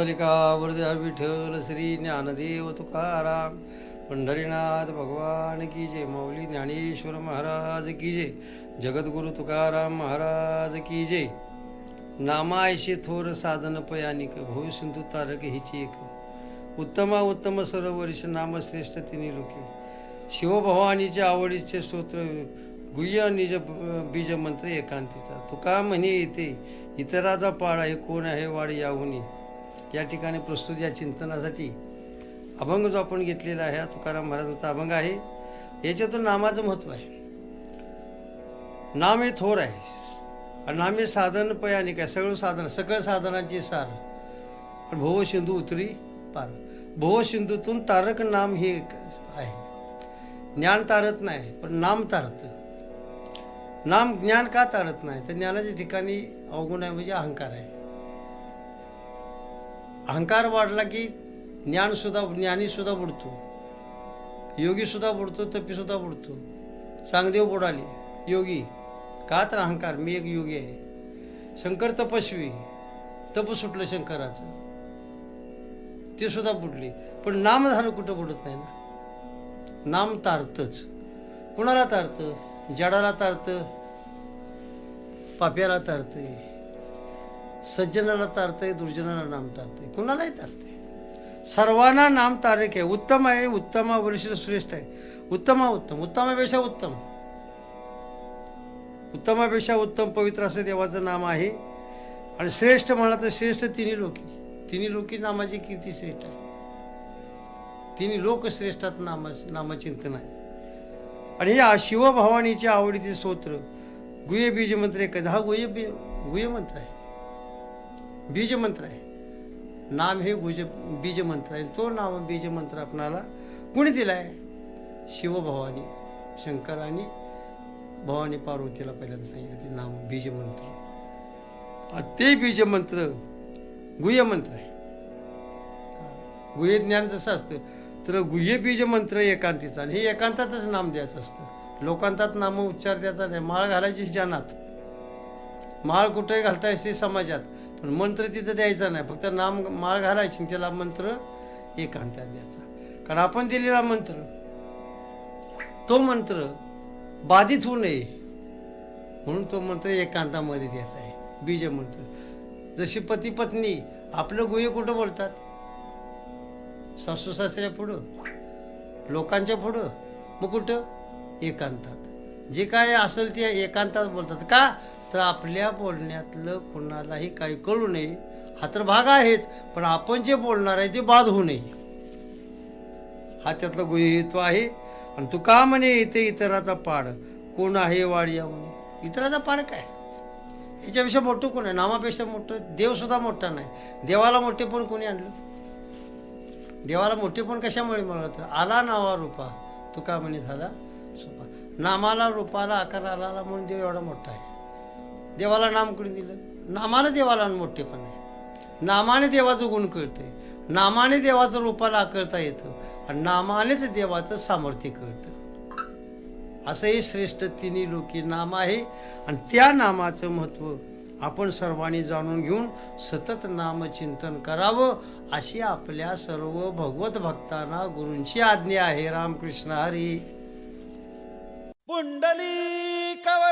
कुंडलिका वरदा विठ्ठल श्री ज्ञानदेव तुकाराम पंढरीनाथ भगवान की जय माऊली ज्ञानेश्वर महाराज की जय जगद्गुरु तुकाराम महाराज की जय. नामायशी थोर साधन पयानिक भविसिंधू तारक हिची एक. उत्तमा उत्तम सर्व नामश्रेष्ठ तिने लोके. शिवभवानीचे आवडीचे स्तोत्र गुह्य निज बीज मंत्र एकांतीचा. तुका म्हणे येते इतराचा पाळा हे कोण आहे वाढ याहुनी? या ठिकाणी प्रस्तुत या चिंतनासाठी अभंग जो आपण घेतलेला आहे हा तुकाराम महाराजांचा अभंग आहे. याच्यातून नामाचं महत्त्व आहे. नाम हे थोर आहे. आणि नाम हे साधन पयानिक आहे. सगळं साधन सगळं साधनांची सार. आणि भव सिंधू उतरी पार. भोव सिंधूतून तारक नाम हे एक आहे. ज्ञान तारत नाही पण नाम तारतं. नाम ज्ञान का तारत नाही? तर ज्ञानाच्या ठिकाणी अवगुण आहे म्हणजे अहंकार आहे. अहंकार वाढला की ज्ञानसुद्धा ज्ञानीसुद्धा बुडतो. योगीसुद्धा बुडतो तपीसुद्धा बुडतो. चांगदेव बुडाले. योगी का तर अहंकार? मी एक योगी आहे. शंकर तपस्वी. तप सुटलं शंकराचं. ते सुद्धा बुडले. पण नाम झालं कुठं बुडत नाही ना? नाम तारतच. कुणाला तारतं? जडाला तारतं? पाप्याला तारतं सज्जनाला तारते दुर्जनाला नाम तारते कुणालाही तारते सर्वांना नाम तारक आहे. उत्तम आहे उत्तमावरील श्रेष्ठ आहे. उत्तमा उत्तम. उत्तमापेक्षा उत्तम. उत्तमापेक्षा उत्तम पवित्र असं देवाचं नाम आहे. आणि श्रेष्ठ म्हणा तर श्रेष्ठ तिन्ही लोकी. तिन्ही लोकी नामाची कीर्ती श्रेष्ठ आहे. तिन्ही लोक श्रेष्ठात नाम नामचिंतन आहे. आणि हे शिवभवानीच्या आवडीचे स्तोत्र गुह्य बीज मंत्र एक हा गुह्य बी मंत्र आहे. बीज मंत्र आहे. नाम हे गुज बीज मंत्र आहे. तो नाम बीज मंत्र आपणाला कुणी दिला आहे शिवभवानी शंकराने भवानी पार्वतीला पहिल्यांदा सांगितलं ते नाम बीज मंत्र ते बीज मंत्र गुह्य मंत्र आहे. गुह्य ज्ञान जसं असतं तर गुह्य बीज मंत्र एकांतीचा आणि हे एकांतातच नाम द्यायचं असतं. लोकांतात नाम उच्चार द्यायचा नाही. माळ घालायची जनात माळ कुठे घालता येते समाजात. पण मंत्र तिथं द्यायचा नाही. फक्त नाम माळ घालायची त्याला मंत्र एकांतात द्यायचा. कारण आपण दिलेला मंत्र तो मंत्र बाधित होऊ नये. म्हणून तो मंत्र एकांतामध्ये द्यायचा आहे. बीज मंत्र. जशी पती पत्नी आपलं गुहे कुठं बोलतात? सासू सासऱ्या पुढं लोकांच्या पुढं मग कुठं? एकांतात. जे काय असेल ते एकांतात बोलतात. का? तर आपल्या बोलण्यातलं कुणालाही काही कळू नये. हा तर भाग आहेच पण आपण जे बोलणार आहे ते बाद होऊ नये. हा त्यातला गुहेत्व आहे. आणि तू का म्हणे इथे इतराचा पाड? कोण आहे वाडिया म्हणे? इतराचा पाड काय? याच्यापेक्षा मोठं कोण आहे? नामापेक्षा मोठं? देवसुद्धा मोठा नाही. देवाला मोठे पण कोणी आणलं? देवाला मोठे पण कशामुळे मिळत आला नावा रूपा. तू का म्हणे झाला? सोपा. नामाला रूपाला आकार आला म्हणून देव एवढा मोठा आहे. देवाला नाम कोणी दिलं. नामाला देवाला मोठेपण. आहे नामाने देवाचं गुण कळतंय. नामाने देवाचं रूपाला आकळता येतं. आणि नामानेच देवाचं सामर्थ्य कळतं. असं हे श्रेष्ठ तिन्ही लोकी नाम आहे. आणि त्या नामाचं महत्त्व आपण सर्वांनी जाणून घेऊन सतत नामचिंतन करावं अशी आपल्या सर्व भगवत भक्तांना गुरूंची आज्ञा आहे. रामकृष्ण हरी. पुंडली कव